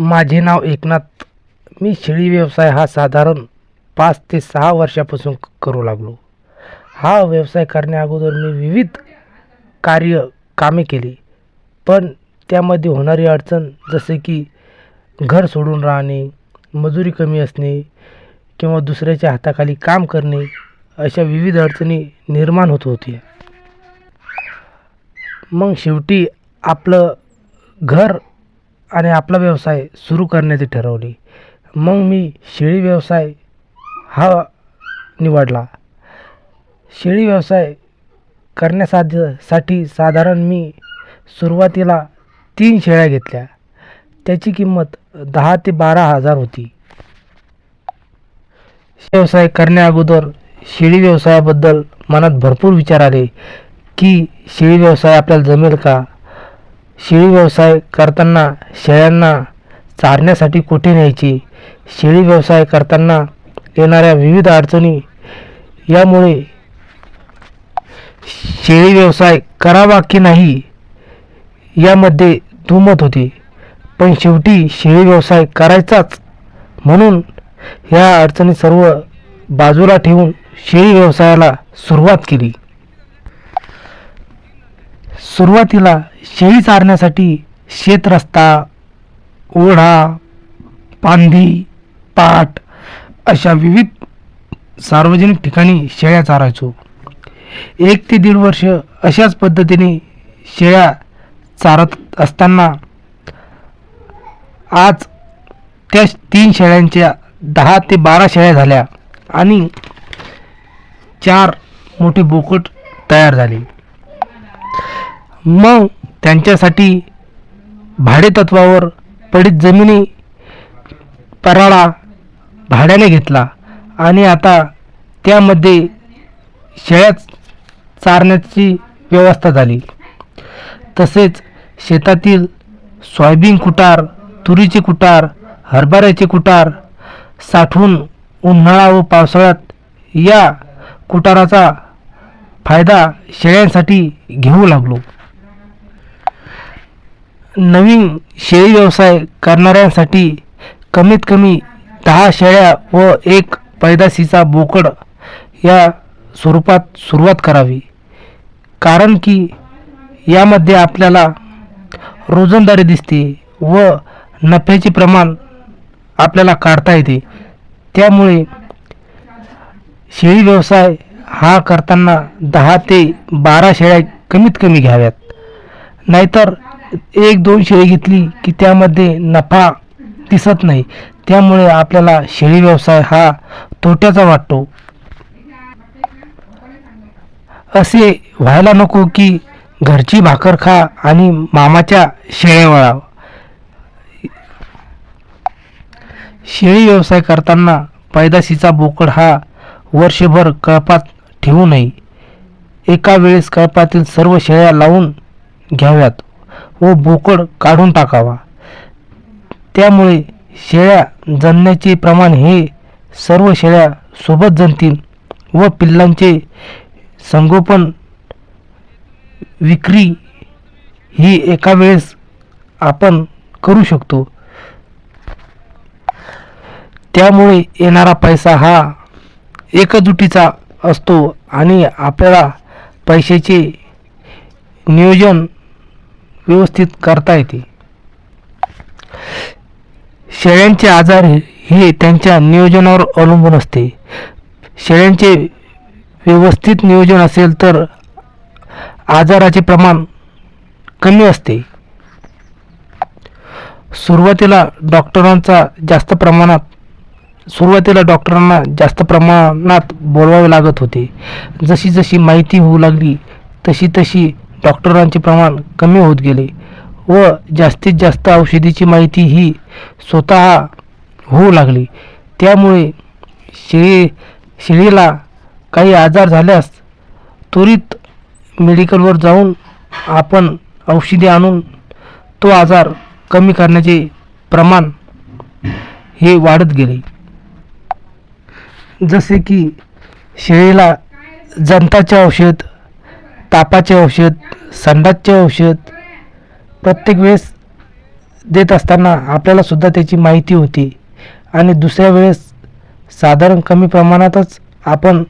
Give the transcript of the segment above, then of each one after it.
माझे नाव एकनाथ. मी शेळी व्यवसाय हा साधारण पाच ते सहा वर्षापासून करू लागलो. हा व्यवसाय करण्याअगोदर मी विविध कार्य कामे केली. पण त्यामध्ये होणारी अडचण जसे की घर सोडून राहणे मजुरी कमी असणे किंवा दुसऱ्याच्या हाताखाली काम करणे अशा विविध अडचणी निर्माण होत होती. मग शेवटी आपलं घर आणि आपला व्यवसाय सुरू करण्याचे ठरवले. मग मी शेळी व्यवसाय हा निवडला. शेळी व्यवसाय करण्यासाठी साठी साधारण मी सुरुवातीला तीन शेळ्या घेतल्या. त्याची किंमत दहा ते बारा हजार होती. व्यवसाय करण्याअगोदर शेळी व्यवसायाबद्दल मनात भरपूर विचार आले की शेळी व्यवसाय आपल्याला जमेल का? शेळी व्यवसाय करताना शेळ्यांना चारण्यासाठी कुठे न्यायची? शेळी व्यवसाय करताना येणाऱ्या विविध अडचणी यामुळे शेळी व्यवसाय करावा की नाही यामध्ये दुमत होती. पण शेवटी शेळी व्यवसाय करायचाच म्हणून ह्या अडचणी सर्व बाजूला ठेवून शेळी व्यवसायाला सुरुवात केली. सुरुवातीला शेळी चारण्यासाठी शेतरस्ता ओढा पांधी पाट अशा विविध सार्वजनिक ठिकाणी शेळ्या चारायचो. एक ते दीड वर्ष अशाच पद्धतीने शेळ्या चारत असताना आज त्या तीन शेळ्यांच्या दहा ते बारा शेळ्या झाल्या आणि चार मोठे बोकट तयार झाले. मग त्यांच्यासाठी भाडेतत्वावर पडीत जमिनी पराळा भाड्याने घेतला आणि आता त्यामध्ये शेळ्या चारण्याची व्यवस्था झाली. तसेच शेतातील सोयाबीन कुटार तुरीचे कुटार हरभऱ्याचे कुटार साठवून उन्हाळा व पावसाळ्यात या कुटाराचा फायदा शेळ्यांसाठी घेऊ लागलो. नवीन शेळी व्यवसाय करणाऱ्यांसाठी कमीत कमी दहा शेळ्या व एक पैदाशीचा बोकड या स्वरूपात सुरुवात करावी. कारण की यामध्ये आपल्याला रोजंदारी दिसते व नफ्याचे प्रमाण आपल्याला काढता येते. त्यामुळे शेळी व्यवसाय हा करताना दहा ते बारा शेळ्या कमीत कमी घ्याव्यात. नाहीतर एक दोन शेळी घेतली की त्यामध्ये नफा दिसत नाही. त्यामुळे आपल्याला शेळी व्यवसाय हा तोट्याचा वाटतो. असे व्हायला नको की घरची भाकर खा आणि मामाच्या शेळ्या वळा. शेळी व्यवसाय करताना पैदाशीचा बोकड हा वर्षभर कळपात ठेवू नये. एका वेळेस कळपातील सर्व शेळ्या लावून घ्याव्यात. व बोकड काढून टाकावा. त्यामुळे शेळ्या जणण्याचे प्रमाण हे सर्व शेळ्या सोबत जणतील व पिल्लांचे संगोपन विक्री ही एका वेळेस आपण करू शकतो. त्यामुळे येणारा पैसा हा एकजुटीचा असतो आणि आपल्याला पैशाचे नियोजन व्यवस्थित करता येते. शेळ्यांचे आजार हे त्यांच्या नियोजनावर अवलंबून असते. शेळ्यांचे व्यवस्थित नियोजन असेल तर आजाराचे प्रमाण कमी असते. सुरुवातीला डॉक्टरांचा जास्त प्रमाणात सुरुवातीला डॉक्टरांना जास्त प्रमाणात बोलवावे लागत होते. जशी जशी माहिती होऊ लागली तशी तशी डॉक्टरांचे प्रमाण कमी होत गेले व जास्तीत जास्त औषधीची माहिती ही स्वतः होऊ लागली. त्यामुळे शेळी शेळीला काही आजार झाल्यास त्वरित मेडिकलवर जाऊन आपण औषधे आणून तो आजार कमी करण्याचे प्रमाण हे वाढत गेले. जसे की शेळीला जंताचे औषध तापाचे औषध संडासचे औषध प्रत्येक वेळेस देत असताना आपल्यालासुद्धा त्याची माहिती होती. आणि दुसऱ्या वेळेस साधारण कमी प्रमाणातच आपण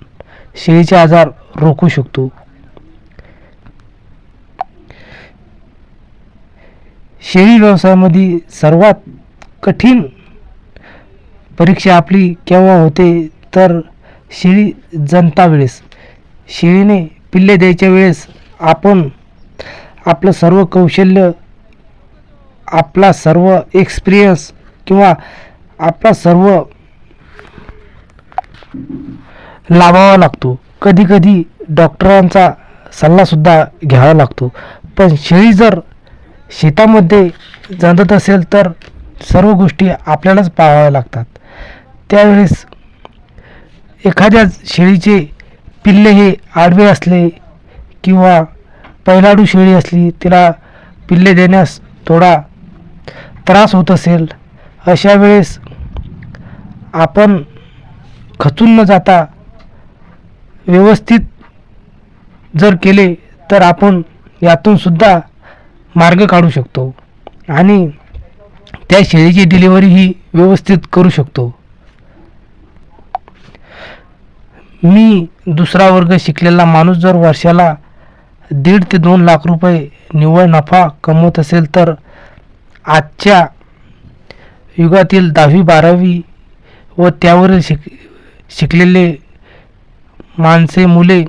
शेळीचे आजार रोखू शकतो. शेळी व्यवसायामध्ये सर्वात कठीण परीक्षा आपली केव्हा होते तर शेळी जनता वेळेस. शेळीने पिल्ले द्यायच्या वेळेस आपण आपलं सर्व कौशल्य आपला सर्व एक्सपिरियन्स किंवा आपला सर्व लावावा लागतो. कधी कधी डॉक्टरांचा सल्लासुद्धा घ्यावा लागतो. पण शेळी जर शेतामध्ये जंतत असेल तर सर्व गोष्टी आपल्यालाच पाहाव्या लागतात. त्यावेळेस एखाद्या शेळीचे पिल्ले हे आडवे असले किंवा पैलाडू शेळी असली तिला पिल्ले देण्यास थोडा त्रास होत असेल अशा वेळेस आपण खचून न जाता व्यवस्थित जर केले तर आपण यातूनसुद्धा मार्ग काढू शकतो आणि त्या शेळीची डिलिव्हरी ही व्यवस्थित करू शकतो. मी दुसरा वर्ग शिकलेला माणूस जर वर्षाला दीड ते दोन लाख रुपये निव्वळ नफा कमवत असेल तर आजच्या युगातील दहावी बारावी व त्यावरील शिक शिकलेले माणसे मुले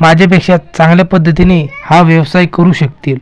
माझ्यापेक्षा चांगल्या पद्धतीने हा व्यवसाय करू शकतील.